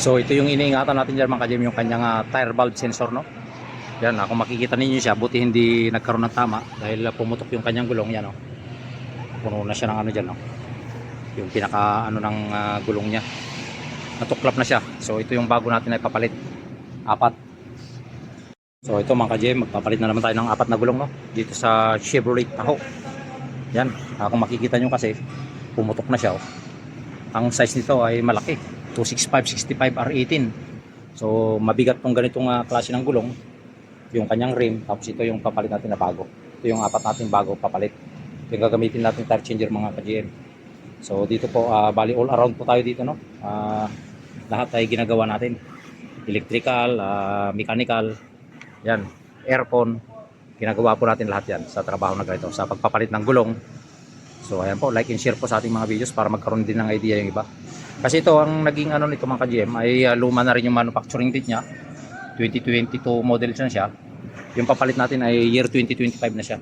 So ito yung iniingatan natin dyan mga ka-GM, yung kanyang ah, tire valve sensor no. Yan, ah, kung makikita ninyo siya, buti hindi nagkaroon ng tama dahil ah, pumutok yung kanyang gulong yan oh. Puno na siya ng ano dyan no. Yung pinaka ano ng ah, gulong niya. Natuklap na siya. So ito yung bago natin na ipapalit. Apat. So ito mga ka-GM, magpapalit na naman tayo ng apat na gulong no. Dito sa Chevrolet Tahoe. Yan, ah, kung makikita nyo kasi, pumutok na siya oh. Ang size nito ay malaki. 265 65 R18. So mabigat tong ganitong ah, klase ng gulong. Yung kanyang rim, tapos ito yung papalit natin na bago. Ito yung apat natin bago papalit. Ito yung gagamitin natin tire changer mga ka-GM. So dito po, ah, bali all around po tayo dito no. Ah, lahat ay ginagawa natin. Electrical, ah, mechanical, yan, aircon. Ginagawa po natin lahat yan sa trabaho na ganito. Sa pagpapalit ng gulong. So ayan po, like and share po sa ating mga videos para magkaroon din ng idea yung iba. Kasi ito ang naging ano nito mga ka-GM ay ah, luma na rin yung manufacturing date niya. 2022 model siya siya. Yung papalit natin ay year 2025 na siya.